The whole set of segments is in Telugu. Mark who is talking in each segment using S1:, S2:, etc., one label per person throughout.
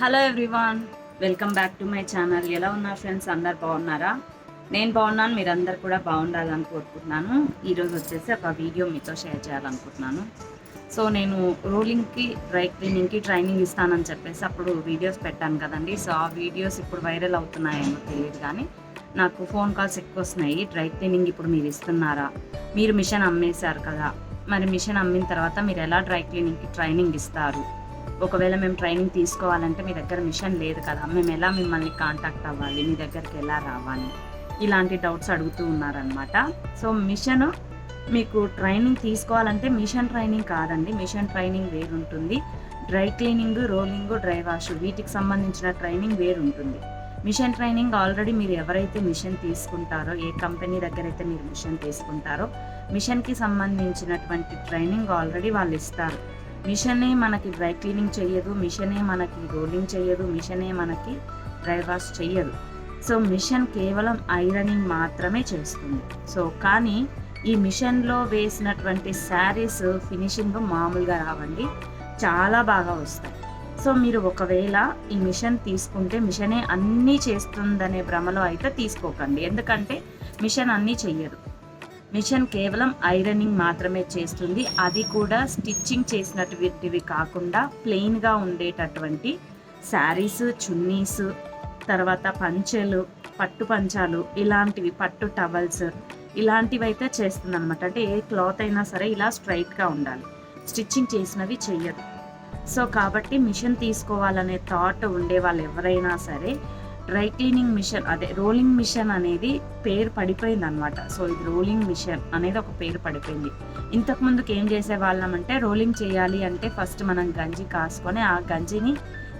S1: Hello everyone welcome back to my channel. ఎలా ఉన్నారు ఫ్రెండ్స్? అందరు బాగున్నారా? నేను బాగున్నాను మీరు అందరు కూడా బాగుండాలని కోరుకుంటున్నాను. ఈరోజు వచ్చేసి ఒక వీడియో మీతో షేర్ చేయాలనుకుంటున్నాను. సో నేను రోలింగ్కి డ్రై క్లీనింగ్కి ట్రైనింగ్ ఇస్తానని చెప్పేసి అప్పుడు వీడియోస్ పెట్టాను కదండి. సో ఆ వీడియోస్ ఇప్పుడు వైరల్ అవుతున్నాయేమో తెలియదు కానీ నాకు ఫోన్ కాల్స్ ఎక్కువ వస్తున్నాయి. డ్రై క్లీనింగ్ ఇప్పుడు మీరు ఇస్తున్నారా? మీరు మిషన్ అమ్మేశారు కదా. మరి మిషన్ అమ్మిన తర్వాత మీరు ఎలా డ్రై క్లీనింగ్కి ట్రైనింగ్ ఇస్తారు? ఒకవేళ మేము ట్రైనింగ్ తీసుకోవాలంటే మీ దగ్గర మిషన్ లేదు కదా మేము ఎలా మిమ్మల్ని కాంటాక్ట్ అవ్వాలి మీ దగ్గరికి ఎలా రావాలి? ఇలాంటి డౌట్స్ అడుగుతూ ఉన్నారనమాట సో మిషన్ మీకు ట్రైనింగ్ తీసుకోవాలంటే మిషన్ ట్రైనింగ్ కాదండి మిషన్ ట్రైనింగ్ వేరు ఉంటుంది dry cleaning rolling dry wash వీటికి సంబంధించిన ట్రైనింగ్ వేరు ఉంటుంది మిషన్ ట్రైనింగ్ ఆల్రెడీ మీరు ఎవరైతే మిషన్ తీసుకుంటారో ఏ కంపెనీ దగ్గర అయితే మీరు మిషన్ తీసుకుంటారో మిషన్కి సంబంధించినటువంటి ట్రైనింగ్ ఆల్రెడీ వాళ్ళు ఇస్తారు. మిషనే మనకి డ్రై క్లీనింగ్ చేయదు మిషనే మనకి రోలింగ్ చేయదు మిషనే మనకి డ్రై వాష్ చేయదు సో మిషన్ కేవలం ఐరనింగ్ మాత్రమే చేస్తుంది. సో కానీ ఈ మిషన్లో వేసినటువంటి శారీస్ ఫినిషింగ్ మామూలుగా రావండి చాలా బాగా వస్తాయి. సో మీరు ఒకవేళ ఈ మిషన్ తీసుకుంటే మిషనే అన్నీ చేస్తుందనే భ్రమలో అయితే తీసుకోకండి. ఎందుకంటే మిషన్ అన్నీ చెయ్యదు. మిషన్ కేవలం ఐరనింగ్ మాత్రమే చేస్తుంది. అది కూడా స్టిచ్చింగ్ చేసినటువంటివి కాకుండా ప్లెయిన్గా ఉండేటటువంటి శారీస్ చున్నీస్ తర్వాత పంచెలు పట్టు పంచాలు ఇలాంటివి పట్టు టవల్స్ ఇలాంటివి అయితే చేస్తుంది అనమాట అంటే ఏ క్లాత్ అయినా సరే ఇలా స్ట్రైట్గా ఉండాలి. స్టిచ్చింగ్ చేసినవి చెయ్యదు సో కాబట్టి మిషన్ తీసుకోవాలనే థాట్ ఉండే వాళ్ళు ఎవరైనా సరే డ్రై క్లీనింగ్ మిషన్ అదే రోలింగ్ మిషన్ అనేది పేరు పడిపోయింది అనమాట సో ఇది రోలింగ్ మిషన్ అనేది ఒక పేరు పడిపోయింది. ఇంతకు ముందుకు ఏం చేసే వాళ్ళం అంటే రోలింగ్ చేయాలి అంటే ఫస్ట్ మనం గంజి కాసుకొని ఆ గంజిని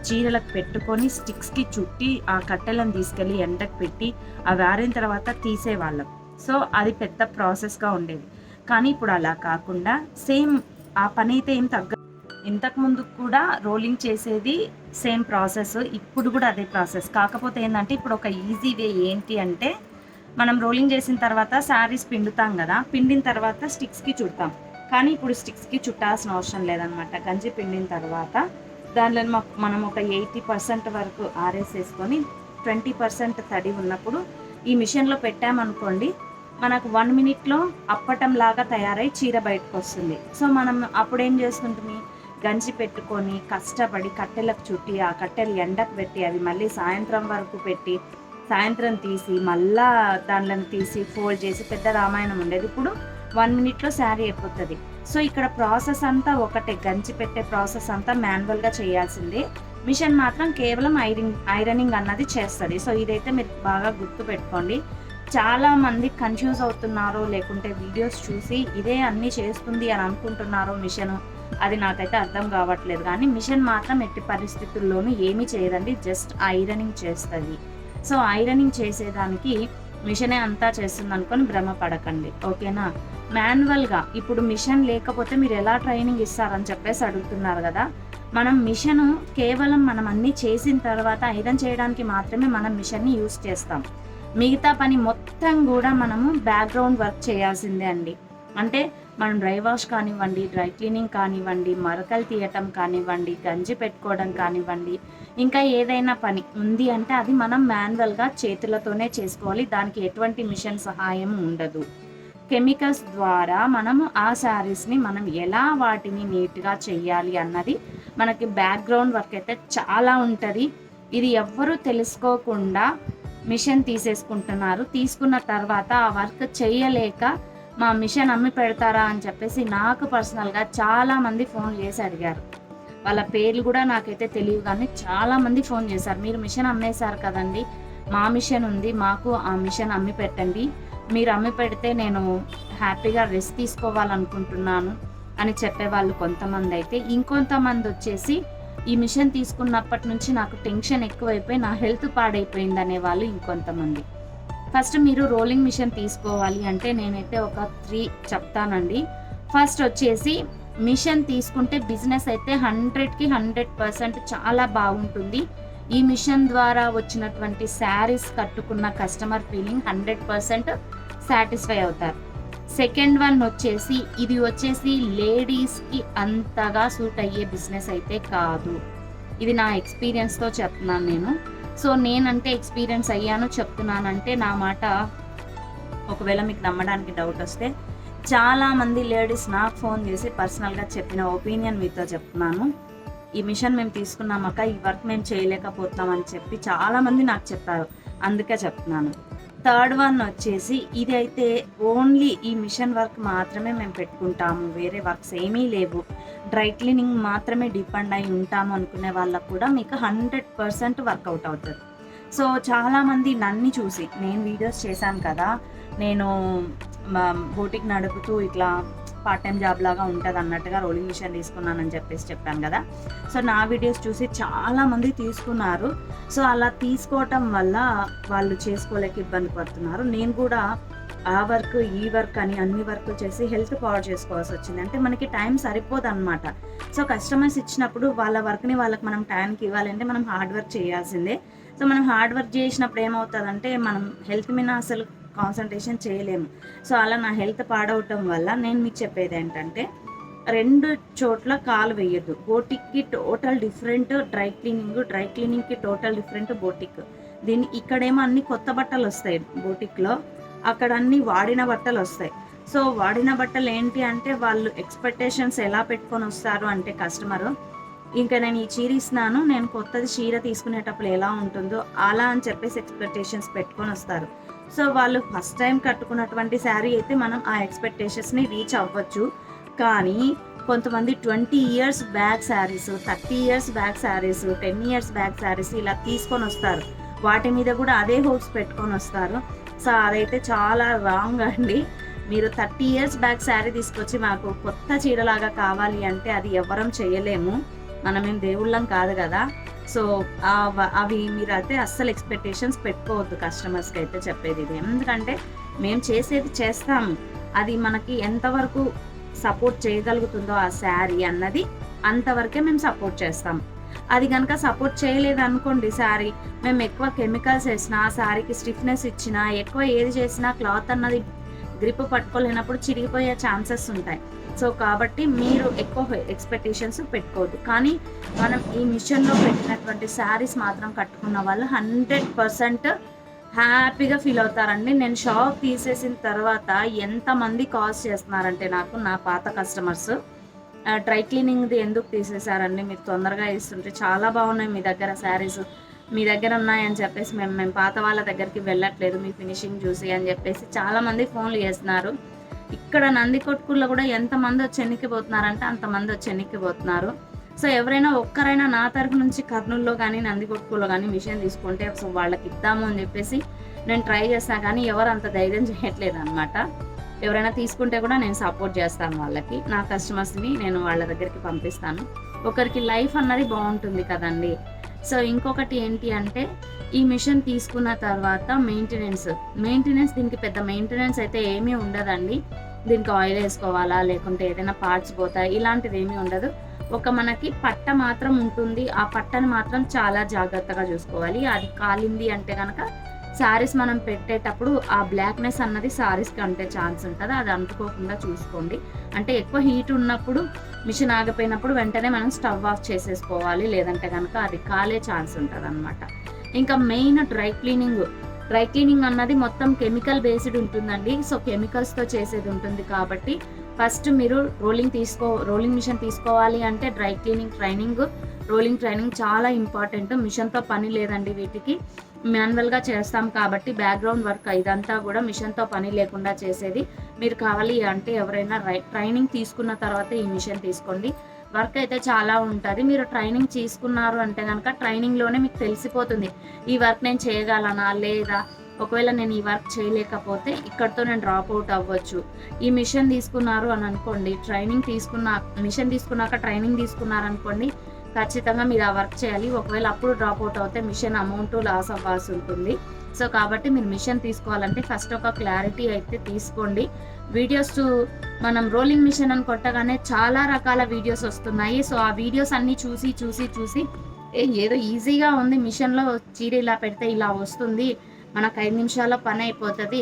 S1: చీరలకు పెట్టుకొని స్టిక్స్కి చుట్టి ఆ కట్టెలను తీసుకెళ్ళి ఎండకు పెట్టి అవి ఆరిన తర్వాత తీసేవాళ్ళం. సో అది పెద్ద ప్రాసెస్గా ఉండేది. కానీ ఇప్పుడు అలా కాకుండా సేమ్ ఆ పని అయితే ఏం తగ్గ ఇంతకు ముందు కూడా రోలింగ్ చేసేది సేమ్ ప్రాసెస్ ఇప్పుడు కూడా అదే ప్రాసెస్ కాకపోతే ఏంటంటే ఇప్పుడు ఒక ఈజీ వే ఏంటి అంటే మనం రోలింగ్ చేసిన తర్వాత శారీస్ పిండుతాం కదా పిండిన తర్వాత స్టిక్స్కి చుడతాం. కానీ ఇప్పుడు స్టిక్స్కి చుట్టాల్సిన అవసరం లేదనమాట గంజి పిండిన తర్వాత దానిలో మనం ఒక ఎయిటీ పర్సెంట్ వరకు ఆరేసేసుకొని ట్వంటీ పర్సెంట్ తడి ఉన్నప్పుడు ఈ మిషన్లో పెట్టామనుకోండి మనకు వన్ మినిట్లో అప్పటం లాగా తయారై చీర బయటకు వస్తుంది సో మనం అప్పుడు ఏం గంజి పెట్టుకొని కష్టపడి కట్టెలకు చుట్టి ఆ కట్టెలు ఎండకు పెట్టి అవి మళ్ళీ సాయంత్రం వరకు పెట్టి సాయంత్రం తీసి మళ్ళా దానిలను తీసి ఫోల్డ్ చేసి పెద్ద రామాయణం ఉండేది. ఇప్పుడు వన్ మినిట్లో శారీ అయిపోతుంది. సో ఇక్కడ ప్రాసెస్ అంతా ఒకటే. గంజి పెట్టే ప్రాసెస్ అంతా మాన్యువల్గా చేయాల్సిందే. మిషన్ మాత్రం కేవలం ఐరింగ్ ఐరనింగ్ అన్నది చేస్తుంది. సో ఇదైతే మీరు బాగా గుర్తు పెట్టుకోండి. చాలా మంది కన్ఫ్యూజ్ అవుతున్నారో లేకుంటే వీడియోస్ చూసి ఇదే అన్నీ చేస్తుంది అని అనుకుంటున్నారు మిషన్ అది నాకైతే అర్థం కావట్లేదు. కానీ మిషన్ మాత్రం ఎట్టి పరిస్థితుల్లోనూ ఏమీ చేయదండి. జస్ట్ ఐరనింగ్ చేస్తుంది. సో ఐరనింగ్ చేసేదానికి మిషనే అంతా చేస్తుంది అనుకొని భ్రమ పడకండి ఓకేనా? మాన్యువల్గా ఇప్పుడు మిషన్ లేకపోతే మీరు ఎలా ట్రైనింగ్ ఇస్తారని చెప్పేసి అడుగుతున్నారు కదా? మనం మిషన్ కేవలం మనం అన్నీ చేసిన తర్వాత ఐరన్ చేయడానికి మాత్రమే మనం మిషన్ని యూస్ చేస్తాం. మిగతా పని మొత్తం కూడా మనము బ్యాక్గ్రౌండ్ వర్క్ చేయాల్సిందే అండి. అంటే మనం డ్రై వాష్ కానివ్వండి డ్రై క్లీనింగ్ కానివ్వండి మరకలు తీయటం కానివ్వండి గంజి పెట్టుకోవడం కానివ్వండి ఇంకా ఏదైనా పని ఉంది అంటే అది మనం మాన్యువల్గా చేతులతోనే చేసుకోవాలి. దానికి ఎటువంటి మిషన్ సహాయం ఉండదు. కెమికల్స్ ద్వారా మనము ఆ శారీస్ని మనం ఎలా వాటిని నీట్గా చేయాలి అన్నది మనకి బ్యాక్గ్రౌండ్ వర్క్ అయితే చాలా ఉంటుంది. ఇది ఎవ్వరూ తెలుసుకోకుండా మిషన్ తీసేసుకుంటున్నారు. తీసుకున్న తర్వాత ఆ వర్క్ చేయలేక మా మిషన్ అమ్మి పెడతారా అని చెప్పేసి నాకు పర్సనల్గా చాలామంది ఫోన్ చేసి అడిగారు. వాళ్ళ పేర్లు కూడా నాకైతే తెలియదు కానీ చాలామంది ఫోన్ చేశారు. మీరు మిషన్ అమ్మేశారు కదండి మా మిషన్ ఉంది మాకు ఆ మిషన్ అమ్మి పెట్టండి మీరు అమ్మి పెడితే నేను హ్యాపీగా రెస్ట్ తీసుకోవాలనుకుంటున్నాను అని చెప్పేవాళ్ళు కొంతమంది అయితే. ఇంకొంతమంది వచ్చేసి ఈ మిషన్ తీసుకున్నప్పటి నుంచి నాకు టెన్షన్ ఎక్కువైపోయి నా హెల్త్ పాడైపోయింది అనేవాళ్ళు ఇంకొంతమంది. ఫస్ట్ మీరు రోలింగ్ మిషన్ తీసుకోవాలి అంటే నేనైతే ఒక త్రీ చెప్తానండి. ఫస్ట్ వచ్చేసి మిషన్ తీసుకుంటే బిజినెస్ అయితే హండ్రెడ్కి హండ్రెడ్ పర్సెంట్ చాలా బాగుంటుంది. ఈ మిషన్ ద్వారా వచ్చినటువంటి శారీస్ కట్టుకున్న customer feeling hundred percent satisfy అవుతారు. సెకండ్ వన్ వచ్చేసి ఇది వచ్చేసి లేడీస్కి అంతగా సూట్ అయ్యే బిజినెస్ అయితే కాదు. ఇది నా ఎక్స్పీరియన్స్తో చెప్తున్నాను నేను. సో నేనంటే ఎక్స్పీరియన్స్ అయ్యాను చెప్తున్నానంటే నా మాట ఒకవేళ మీకు నమ్మడానికి డౌట్ వస్తే. చాలామంది లేడీస్ నాకు ఫోన్ చేసి పర్సనల్గా చెప్పిన ఒపీనియన్ మీతో చెప్తున్నాను. ఈ మిషన్ మేము తీసుకున్నామక్క ఈ వర్క్ మేము చేయలేకపోతున్నాం అని చెప్పి చాలామంది నాకు చెప్పారు. అందుకే చెప్తున్నాను. థర్డ్ వన్ వచ్చేసి ఇది అయితే ఓన్లీ ఈ మిషన్ వర్క్ మాత్రమే మేము పెట్టుకుంటాము. వేరే వర్క్స్ ఏమీ లేవు. డ్రై క్లీనింగ్ మాత్రమే డిపెండ్ అయి ఉంటాము అనుకునే వాళ్ళకు కూడా మీకు హండ్రెడ్ పర్సెంట్ వర్కౌట్ అవుతుంది. సో చాలామంది నన్ను చూసి నేను వీడియోస్ చేశాను కదా నేను బోటిక్ నడుపుతూ ఇట్లా పార్ట్ టైం జాబ్ లాగా ఉంటుంది అన్నట్టుగా రోలింగ్ మిషన్ తీసుకున్నానని చెప్పేసి చెప్పాను కదా. సో నా వీడియోస్ చూసి చాలామంది తీసుకున్నారు. సో అలా తీసుకోవటం వల్ల వాళ్ళు చేసుకోలేక ఇబ్బంది పడుతున్నారు. నేను కూడా ఆ వర్క్ ఈ వర్క్ అని అన్ని వర్క్ చేసి హెల్త్ పాడు చేసుకోవాల్సి వచ్చింది. అంటే మనకి టైం సరిపోదు అనమాట సో కస్టమర్స్ ఇచ్చినప్పుడు వాళ్ళ వర్క్ని వాళ్ళకి మనం టైంకి ఇవ్వాలంటే మనం హార్డ్ వర్క్ చేయాల్సిందే. సో మనం హార్డ్ వర్క్ చేసినప్పుడు ఏమవుతుందంటే మనం హెల్త్ మీద అసలు కాన్సన్ట్రేషన్ చేయలేము. సో అలా నా హెల్త్ పాడవటం వల్ల నేను మీకు చెప్పేది ఏంటంటే రెండు చోట్ల కాలు వేయద్దు. బోటిక్కి total different dry cleaning dry క్లీనింగ్కి total different boutique దీన్ని ఇక్కడేమో అన్ని కొత్త బట్టలు వస్తాయి బోటిక్లో అక్కడ అన్ని వాడిన బట్టలు వస్తాయి. సో వాడిన బట్టలు ఏంటి అంటే వాళ్ళు ఎక్స్పెక్టేషన్స్ ఎలా పెట్టుకొని వస్తారు అంటే కస్టమర్ ఇంకా నేను ఈ చీర ఇస్తున్నాను నేను కొత్తది చీర తీసుకునేటప్పుడు ఎలా ఉంటుందో అలా అని చెప్పేసి ఎక్స్పెక్టేషన్స్ పెట్టుకొని వస్తారు. సో వాళ్ళు ఫస్ట్ టైం కట్టుకున్నటువంటి శారీ అయితే మనం ఆ ఎక్స్పెక్టేషన్స్ని రీచ్ అవ్వచ్చు. కానీ కొంతమంది twenty years back saris thirty years back saris ten years back saris ఇలా తీసుకొని వస్తారు. వాటి మీద కూడా అదే హోప్స్ పెట్టుకొని వస్తారు. సో అదైతే చాలా రాంగ్ అండి. మీరు థర్టీ ఇయర్స్ బ్యాక్ శారీ తీసుకొచ్చి మాకు కొత్త చీరలాగా కావాలి అంటే అది ఎవరం చేయలేము. మనమేం దేవుళ్ళం కాదు కదా. సో అవి మీరైతే అస్సలు ఎక్స్పెక్టేషన్స్ పెట్టుకోవద్దు కస్టమర్స్కి అయితే చెప్పేది ఇది. ఎందుకంటే మేము చేసేది చేస్తాము. అది మనకి ఎంతవరకు సపోర్ట్ చేయగలుగుతుందో ఆ శారీ అన్నది అంతవరకే మేము సపోర్ట్ చేస్తాం అది కనుక సపోర్ట్ చేయలేదు అనుకోండి శారీ మేము ఎక్కువ కెమికల్స్ వేసినా ఆ శారీకి స్టిఫ్నెస్ ఇచ్చినా ఎక్కువ ఏది చేసినా క్లాత్ అన్నది గ్రిప్ పట్టుకోలేనప్పుడు చిరిగిపోయే ఛాన్సెస్ ఉంటాయి. సో కాబట్టి మీరు ఎక్కువ ఎక్స్పెక్టేషన్స్ పెట్టుకోవద్దు. కానీ మనం ఈ మిషన్లో పెట్టినటువంటి శారీస్ మాత్రం కట్టుకున్న వాళ్ళు హండ్రెడ్ పర్సెంట్ హ్యాపీగా ఫీల్ అవుతారండి. నేను షాప్ తీసేసిన తర్వాత ఎంతమంది కాల్స్ చేస్తున్నారంటే నాకు నా పాత కస్టమర్స్. డ్రై క్లీనింగ్ది ఎందుకు తీసేశారండి? మీరు తొందరగా ఇస్తుంటే చాలా బాగున్నాయి మీ దగ్గర శారీస్. మీ దగ్గర ఉన్నాయని చెప్పేసి మేము మేము పాత వాళ్ళ దగ్గరికి వెళ్ళట్లేదు మీ ఫినిషింగ్ చూసి అని చెప్పేసి చాలామంది ఫోన్లు చేస్తున్నారు. ఇక్కడ నందికొట్కూరులో కూడా ఎంతమంది వచ్చి ఎన్నికిపోతున్నారంటే అంతమంది వచ్చి ఎన్నికిపోతున్నారు. సో ఎవరైనా ఒక్కరైనా నా తరపు నుంచి కర్నూలులో కానీ నందికొట్కూరులో కానీ మిషన్ తీసుకుంటే సో వాళ్ళకి ఇద్దాము అని చెప్పేసి నేను ట్రై చేస్తాను కానీ ఎవరు అంత ధైర్యం చేయట్లేదు అనమాట ఎవరైనా తీసుకుంటే కూడా నేను సపోర్ట్ చేస్తాను వాళ్ళకి. నా కస్టమర్స్ని నేను వాళ్ళ దగ్గరికి పంపిస్తాను. ఒకరికి లైఫ్ అన్నది బాగుంటుంది కదండి. సో ఇంకొకటి ఏంటి అంటే ఈ మిషన్ తీసుకున్న తర్వాత మెయింటెనెన్స్ మెయింటెనెన్స్ దీనికి పెద్ద మెయింటెనెన్స్ అయితే ఏమీ ఉండదండి. దీనికి ఆయిల్ వేసుకోవాలా లేకుంటే ఏదైనా పార్ట్స్ పోతాయి ఇలాంటిది ఏమీ ఉండదు. ఒక మనకి పట్ట మాత్రం ఉంటుంది. ఆ పట్టను మాత్రం చాలా జాగ్రత్తగా చూసుకోవాలి. అది కాలింది అంటే కనుక శారీస్ మనం పెట్టేటప్పుడు ఆ బ్లాక్నెస్ అన్నది శారీస్కి అంటే ఛాన్స్ ఉంటుంది. అది అంటుకోకుండా చూసుకోండి. అంటే ఎక్కువ హీట్ ఉన్నప్పుడు మిషన్ ఆగిపోయినప్పుడు వెంటనే మనం స్టవ్ ఆఫ్ చేసేసుకోవాలి. లేదంటే కనుక అది కాలే ఛాన్స్ ఉంటుంది అనమాట ఇంకా main dry cleaning dry cleaning అన్నది మొత్తం కెమికల్ బేస్డ్ ఉంటుందండి. సో కెమికల్స్తో చేసేది ఉంటుంది కాబట్టి ఫస్ట్ మీరు రోలింగ్ తీసుకో రోలింగ్ మిషన్ తీసుకోవాలి అంటే dry cleaning training rolling training చాలా ఇంపార్టెంట్. మిషన్తో పని లేదండి వీటికి. మాన్యువల్గా చేస్తాం కాబట్టి బ్యాక్గ్రౌండ్ వర్క్ ఇదంతా కూడా మిషన్తో పని లేకుండా చేసేది. మీరు కావాలి అంటే ఎవరైనా ట్రైనింగ్ తీసుకున్న తర్వాత ఈ మిషన్ తీసుకోండి. వర్క్ అయితే చాలా ఉంటుంది. మీరు ట్రైనింగ్ తీసుకున్నారు అంటే కనుక ట్రైనింగ్లోనే మీకు తెలిసిపోతుంది. ఈ వర్క్ నేను చేయగలనా? లేదా ఒకవేళ నేను ఈ వర్క్ చేయలేకపోతే ఇక్కడితో నేను డ్రాప్ అవుట్ అవ్వచ్చు. ఈ మిషన్ తీసుకున్నారు అని అనుకోండి ట్రైనింగ్ తీసుకున్న మిషన్ తీసుకున్నాక ట్రైనింగ్ తీసుకున్నారనుకోండి ఖచ్చితంగా మీరు ఆ వర్క్ చేయాలి. ఒకవేళ అప్పుడు డ్రాప్ అవుట్ అవుతే మిషన్ అమౌంట్ లాస్ అవ్వాల్సి ఉంటుంది. సో కాబట్టి మీరు మిషన్ తీసుకోవాలంటే ఫస్ట్ ఒక క్లారిటీ అయితే తీసుకోండి. వీడియోస్ మనం రోలింగ్ మిషన్ అని కొట్టగానే చాలా రకాల వీడియోస్ వస్తున్నాయి. సో ఆ వీడియోస్ అన్నీ చూసి చూసి చూసి ఏదో ఈజీగా ఉంది. మిషన్లో చీర ఇలా పెడితే ఇలా వస్తుంది. మనకు ఐదు నిమిషాల్లో పని అయిపోతుంది.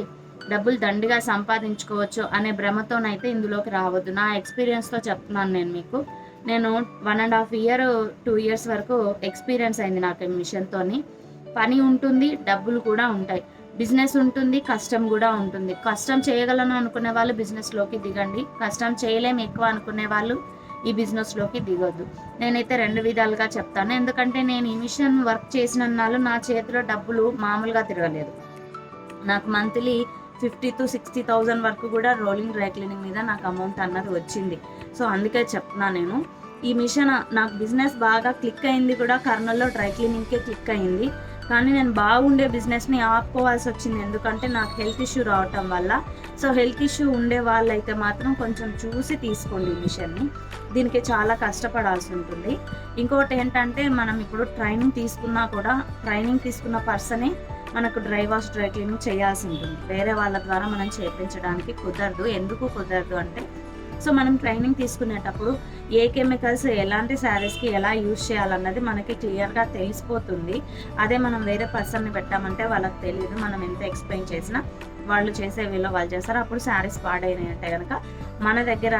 S1: డబ్బులు దండిగా సంపాదించుకోవచ్చు అనే భ్రమతోనైతే ఇందులోకి రావద్దు. నా ఎక్స్పీరియన్స్తో చెప్తున్నాను నేను మీకు. నేను one and half year two years వరకు ఎక్స్పీరియన్స్ అయింది నాకు ఈ మిషన్తోని పని ఉంటుంది డబ్బులు కూడా ఉంటాయి. బిజినెస్ ఉంటుంది కష్టం కూడా ఉంటుంది. కష్టం చేయగలను అనుకునే వాళ్ళు బిజినెస్లోకి దిగండి. కష్టం చేయలేము ఎక్కువ అనుకునే వాళ్ళు ఈ బిజినెస్లోకి దిగొద్దు. నేనైతే రెండు విధాలుగా చెప్తాను. ఎందుకంటే నేను ఈ మిషన్ వర్క్ చేసిన నాళ్ళు నా చేతిలో డబ్బులు మామూలుగా తిరగలేదు. నాకు monthly fifty to sixty thousand వరకు కూడా రోలింగ్ డ్రై క్లీనింగ్ మీద నాకు అమౌంట్ అన్నది వచ్చింది. సో అందుకే చెప్తున్నా నేను. ఈ మిషన్ నాకు బిజినెస్ బాగా క్లిక్ అయింది కూడా కర్నూల్లో డ్రై క్లీనింగ్కే క్లిక్ అయింది. కానీ నేను బాగుండే బిజినెస్ని ఆపుకోవాల్సి వచ్చింది. ఎందుకంటే నాకు హెల్త్ ఇష్యూ రావటం వల్ల. సో హెల్త్ ఇష్యూ ఉండే వాళ్ళైతే మాత్రం కొంచెం చూసి తీసుకోండి ఈ మిషన్ని దీనికి చాలా కష్టపడాల్సి ఉంటుంది. ఇంకోటి ఏంటంటే మనం ఇప్పుడు ట్రైనింగ్ తీసుకున్నా కూడా ట్రైనింగ్ తీసుకున్న పర్సనే మనకు డ్రై వాష్ డ్రై క్లీనింగ్ చేయాల్సి ఉంటుంది. వేరే వాళ్ళ ద్వారా మనం చేయించడానికి కుదరదు. ఎందుకు కుదరదు అంటే సో మనం ట్రైనింగ్ తీసుకునేటప్పుడు ఏ కెమికల్స్ ఎలాంటి శారీస్కి ఎలా యూజ్ చేయాలన్నది మనకి క్లియర్గా తెలిసిపోతుంది. అదే మనం వేరే పర్సన్ని పెట్టామంటే వాళ్ళకి తెలియదు మనం ఎంత ఎక్స్ప్లెయిన్ చేసినా వాళ్ళు చేసే వీళ్ళు వాళ్ళు చేస్తారు. అప్పుడు శారీస్ పాడైనాయంటే కనుక మన దగ్గర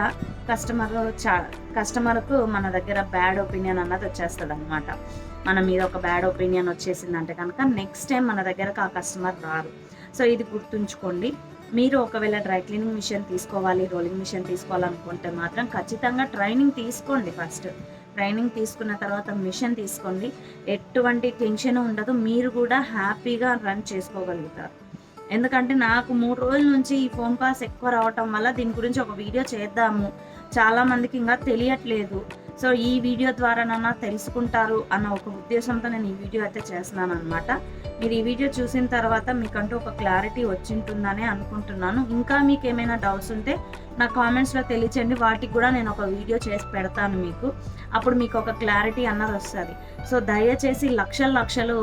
S1: కస్టమర్ చా కస్టమర్కు మన దగ్గర బ్యాడ్ ఒపీనియన్ అన్నది వచ్చేస్తుంది అనమాట మన మీద ఒక బ్యాడ్ ఒపీనియన్ వచ్చేసిందంటే కనుక నెక్స్ట్ టైం మన దగ్గరకు ఆ కస్టమర్ రారు. సో ఇది గుర్తుంచుకోండి. మీరు ఒకవేళ డ్రై క్లీనింగ్ మిషన్ తీసుకోవాలి రోలింగ్ మిషన్ తీసుకోవాలనుకుంటే మాత్రం ఖచ్చితంగా ట్రైనింగ్ తీసుకోండి ఫస్ట్. ట్రైనింగ్ తీసుకున్న తర్వాత మిషన్ తీసుకోండి. ఎటువంటి టెన్షన్ ఉండదు. మీరు కూడా హ్యాపీగా రన్ చేసుకోగలుగుతారు. ఎందుకంటే నాకు మూడు రోజుల నుంచి ఈ ఫోన్ కాల్స్ ఎక్కువ రావటం వల్ల దీని గురించి ఒక వీడియో చేద్దాము. చాలా మందికి ఇంకా తెలియట్లేదు. సో ఈ వీడియో ద్వారానన్నా తెలుసుకుంటారు అన్న ఒక ఉద్దేశంతో నేను ఈ వీడియో అయితే చేస్తున్నాను అనమాట మీరు ఈ వీడియో చూసిన తర్వాత మీకంటూ ఒక క్లారిటీ వచ్చింటుందని అనుకుంటున్నాను. ఇంకా మీకు ఏమైనా డౌట్స్ ఉంటే నా కామెంట్స్లో తెలియచండి వాటికి కూడా నేను ఒక వీడియో చేసి పెడతాను మీకు. అప్పుడు మీకు ఒక క్లారిటీ అన్నది వస్తుంది. సో దయచేసి లక్షల లక్షలు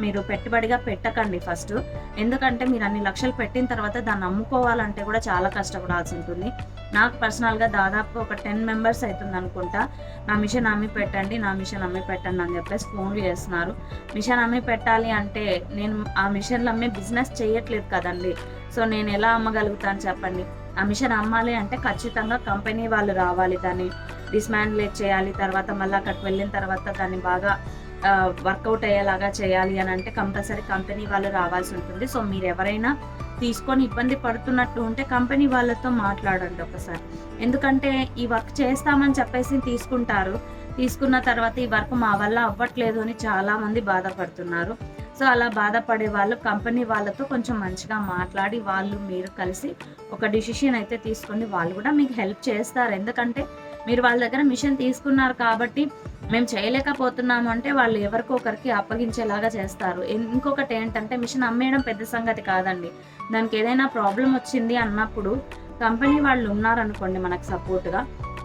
S1: మీరు పెట్టుబడిగా పెట్టకండి ఫస్ట్. ఎందుకంటే మీరు అన్ని లక్షలు పెట్టిన తర్వాత దాన్ని అమ్ముకోవాలంటే కూడా చాలా కష్టపడాల్సి ఉంటుంది. నాకు పర్సనల్గా దాదాపు ఒక టెన్ మెంబర్స్ అవుతుంది అనుకుంటా. నా మిషన్ అమ్మి పెట్టండి నా మిషన్ అమ్మి పెట్టండి అని చెప్పేసి ఫోన్లు చేస్తున్నారు. మిషన్ అమ్మి పెట్టాలి అంటే నేను ఆ మిషన్లు అమ్మే బిజినెస్ చేయట్లేదు కదండి. సో నేను ఎలా అమ్మగలుగుతాను చెప్పండి? ఆ మిషన్ అమ్మాలి అంటే ఖచ్చితంగా కంపెనీ వాళ్ళు రావాలి దాన్ని. డిస్మాండ్లేట్ చేయాలి తర్వాత మళ్ళీ అక్కడికి వెళ్ళిన తర్వాత దాన్ని బాగా వర్కౌట్ అయ్యేలాగా చేయాలి అని అంటే కంపల్సరీ కంపెనీ వాళ్ళు రావాల్సి ఉంటుంది. సో మీరు ఎవరైనా తీసుకొని ఇబ్బంది పడుతున్నట్టు ఉంటే కంపెనీ వాళ్ళతో మాట్లాడండి ఒకసారి. ఎందుకంటే ఈ వర్క్ చేస్తామని చెప్పేసి తీసుకుంటారు. తీసుకున్న తర్వాత ఈ వర్క్ మా వల్ల అవ్వట్లేదు అని చాలామంది బాధపడుతున్నారు. సో అలా బాధపడే వాళ్ళు కంపెనీ వాళ్ళతో కొంచెం మంచిగా మాట్లాడి వాళ్ళు మీరు కలిసి ఒక డిసిషన్ అయితే తీసుకొని వాళ్ళు కూడా మీకు హెల్ప్ చేస్తారు. ఎందుకంటే మీరు వాళ్ళ దగ్గర మిషన్ తీసుకున్నారు కాబట్టి మేము చేయలేకపోతున్నాము అంటే వాళ్ళు ఎవరికొకరికి అప్పగించేలాగా చేస్తారు. ఇంకొకటి ఏంటంటే మిషన్ అమ్మేయడం పెద్ద సంగతి కాదండి. దానికి ఏదైనా ప్రాబ్లం వచ్చింది అన్నప్పుడు కంపెనీ వాళ్ళు ఉన్నారనుకోండి మనకు సపోర్ట్గా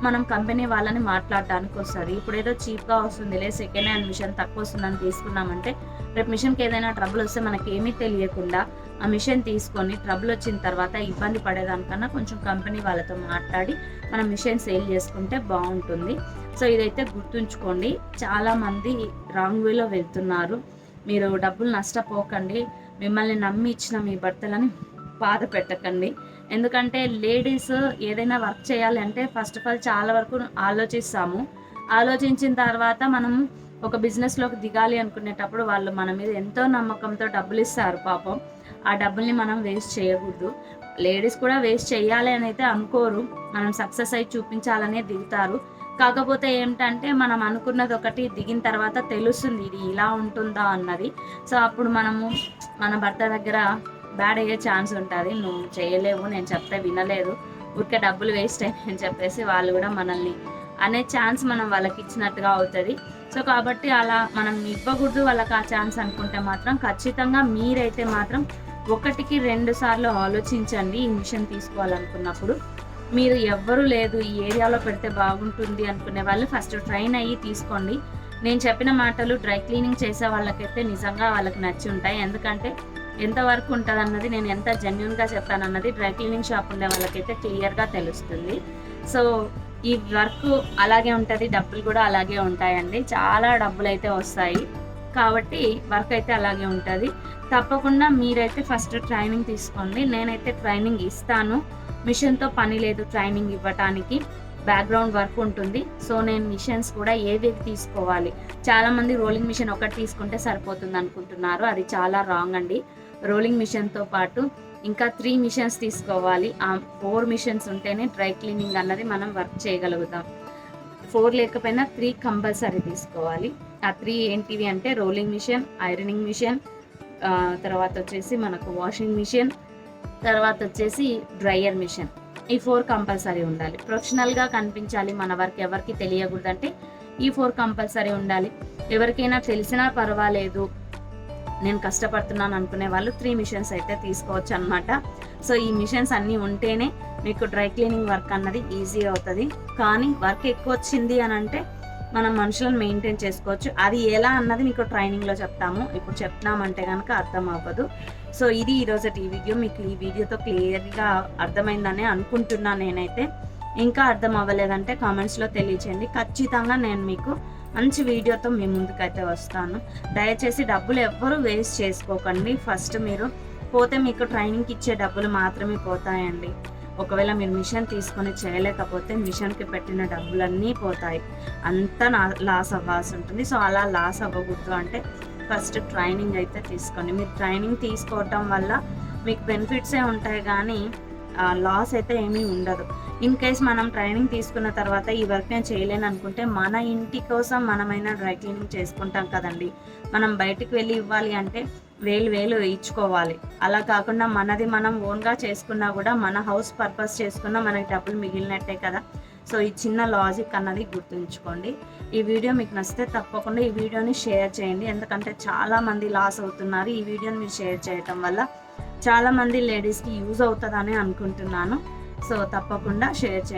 S1: మనం కంపెనీ వాళ్ళని మాట్లాడడానికి వస్తుంది. ఇప్పుడు ఏదో చీప్గా వస్తుంది లేదు సెకండ్ హ్యాండ్ మిషన్ తక్కువ వస్తుందని తీసుకున్నామంటే రేపు మిషన్కి ఏదైనా ట్రబుల్ వస్తే మనకి ఏమీ తెలియకుండా ఆ మిషన్ తీసుకొని ట్రబుల్ వచ్చిన తర్వాత ఇబ్బంది పడేదానికన్నా కొంచెం కంపెనీ వాళ్ళతో మాట్లాడి మనం మిషన్ సేల్ చేసుకుంటే బాగుంటుంది. సో ఇదైతే గుర్తుంచుకోండి. చాలామంది రాంగ్ వేలో వెళ్తున్నారు. మీరు డబ్బులు నష్టపోకండి. మిమ్మల్ని నమ్మి ఇచ్చిన మీ భర్తలని బాధ పెట్టకండి. ఎందుకంటే లేడీస్ ఏదైనా వర్క్ చేయాలి అంటే ఫస్ట్ ఆఫ్ ఆల్ చాలా వరకు ఆలోచిస్తాము. ఆలోచించిన తర్వాత మనం ఒక బిజినెస్లోకి దిగాలి అనుకునేటప్పుడు వాళ్ళు మన మీద ఎంతో నమ్మకంతో డబ్బులు ఇస్తారు పాపం. ఆ డబ్బుల్ని మనం వేస్ట్ చేయకూడదు. లేడీస్ కూడా వేస్ట్ చేయాలి అని అయితే అనుకోరు. మనం సక్సెస్ అయి చూపించాలనే దిగుతారు. కాకపోతే ఏంటంటే మనం అనుకున్నది ఒకటి దిగిన తర్వాత తెలుస్తుంది ఇది ఇలా ఉంటుందా అన్నది. సో అప్పుడు మనము మన భర్త దగ్గర బ్యాడ్ అయ్యే ఛాన్స్ ఉంటుంది. నువ్వు చేయలేవు నేను చెప్తే వినలేదు ఊరికే డబ్బులు వేస్ట్ అని చెప్పేసి వాళ్ళు కూడా మనల్ని అనే ఛాన్స్ మనం వాళ్ళకి ఇచ్చినట్టుగా అవుతుంది. సో కాబట్టి అలా మనం ఇవ్వకూడదు వాళ్ళకి ఆ ఛాన్స్ అనుకుంటే మాత్రం. ఖచ్చితంగా మీరైతే మాత్రం ఒకటికి రెండు సార్లు ఆలోచించండి ఈ మిషన్ తీసుకోవాలనుకున్నప్పుడు. మీరు ఎవ్వరూ లేదు ఈ ఏరియాలో పెడితే బాగుంటుంది అనుకునే వాళ్ళు ఫస్ట్ ట్రైన్ అయ్యి తీసుకోండి. నేను చెప్పిన మాటలు డ్రై క్లీనింగ్ చేసే వాళ్ళకైతే నిజంగా వాళ్ళకి నచ్చి ఉంటాయి. ఎందుకంటే ఎంత వర్క్ ఉంటుంది అన్నది నేను ఎంత జెన్యున్గా చెప్పానన్నది డ్రై క్లీనింగ్ షాప్ ఉండే వాళ్ళకైతే క్లియర్గా తెలుస్తుంది. సో ఈ వర్క్ అలాగే ఉంటుంది డబ్బులు కూడా అలాగే ఉంటాయండి. చాలా డబ్బులు అయితే వస్తాయి. కాబట్టి వర్క్ అయితే అలాగే ఉంటుంది. తప్పకుండా మీరైతే ఫస్ట్ ట్రైనింగ్ తీసుకోండి. నేనైతే ట్రైనింగ్ ఇస్తాను. మిషన్తో పని లేదు ట్రైనింగ్ ఇవ్వటానికి. బ్యాక్గ్రౌండ్ వర్క్ ఉంటుంది. సో నేను మిషన్స్ కూడా ఏవి తీసుకోవాలి? చాలా మంది రోలింగ్ మిషన్ ఒకటి తీసుకుంటే సరిపోతుంది అనుకుంటున్నారు. అది చాలా రాంగ్ అండి. రోలింగ్ మిషన్తో పాటు ఇంకా త్రీ మిషన్స్ తీసుకోవాలి. ఆ ఫోర్ మిషన్స్ ఉంటేనే డ్రై క్లీనింగ్ అన్నది మనం వర్క్ చేయగలుగుతాం. ఫోర్ లేకపోయినా త్రీ కంపల్సరీ తీసుకోవాలి. ఆ త్రీ ఏంటివి అంటే రోలింగ్ మిషన్ ఐరనింగ్ మిషన్ తర్వాత వచ్చేసి మనకు వాషింగ్ మిషన్ తర్వాత వచ్చేసి డ్రయర్ మిషన్ ఈ ఫోర్ కంపల్సరీ ఉండాలి. ప్రొఫెషనల్గా కనిపించాలి మన వర్క్ ఎవరికి తెలియకూడదంటే ఈ ఫోర్ కంపల్సరీ ఉండాలి. ఎవరికైనా తెలిసినా పర్వాలేదు నేను కష్టపడుతున్నాను అనుకునే వాళ్ళు త్రీ మిషన్స్ అయితే తీసుకోవచ్చు అనమాట సో ఈ మిషన్స్ అన్నీ ఉంటేనే మీకు డ్రై క్లీనింగ్ వర్క్ అన్నది ఈజీ అవుతుంది. కానీ వర్క్ ఎక్కువ వచ్చింది అని అంటే మనం మనుషులను మెయింటైన్ చేసుకోవచ్చు. అది ఎలా అన్నది మీకు ట్రైనింగ్లో చెప్తాము. ఇప్పుడు చెప్తామంటే కనుక అర్థం అవ్వదు. సో ఇది ఈరోజు ఈ వీడియో మీకు ఈ వీడియోతో క్లియర్గా అర్థమైందని అనుకుంటున్నాను నేనైతే. ఇంకా అర్థం అవ్వలేదంటే కామెంట్స్లో తెలియచేయండి. ఖచ్చితంగా నేను మీకు మంచి వీడియోతో మీ ముందుకైతే వస్తాను. దయచేసి డబ్బులు ఎవ్వరూ వేస్ట్ చేసుకోకండి. ఫస్ట్ మీరు పోతే మీకు ట్రైనింగ్కి ఇచ్చే డబ్బులు మాత్రమే పోతాయండి. ఒకవేళ మీరు మిషన్ తీసుకొని చేయలేకపోతే మిషన్కి పెట్టిన డబ్బులన్నీ పోతాయి. అంతా నా లాస్ అవ్వాల్సి ఉంటుంది. సో అలా లాస్ అవ్వకూడదు అంటే ఫస్ట్ ట్రైనింగ్ అయితే తీసుకోండి. మీరు ట్రైనింగ్ తీసుకోవటం వల్ల మీకు బెనిఫిట్సే ఉంటాయి కానీ లాస్ అయితే ఏమీ ఉండదు. ఇన్ కేస్ మనం ట్రైనింగ్ తీసుకున్న తర్వాత ఈ వర్క్ నేను చేయలేను అనుకుంటే మన ఇంటి కోసం మనమైనా డ్రై క్లీనింగ్ చేసుకుంటాం కదండి. మనం బయటికి వెళ్ళి ఇవ్వాలి అంటే వేలు వేలు ఇచ్చుకోవాలి. అలా కాకుండా మనది మనం ఓన్గా చేసుకున్నా కూడా మన హౌస్ పర్పస్ చేసుకున్నా మనకి డబ్బులు మిగిలినట్టే కదా. సో ఈ చిన్న లాజిక్ అన్నది గుర్తుంచుకోండి. ఈ వీడియో మీకు నచ్చితే తప్పకుండా ఈ వీడియోని షేర్ చేయండి. ఎందుకంటే చాలామంది లాస్ అవుతున్నారు ఈ వీడియోని మీరు షేర్ చేయటం వల్ల. చాలామంది లేడీస్కి యూజ్ అవుతుందని అనుకుంటున్నాను. సో తప్పకుండా షేర్ చేయండి.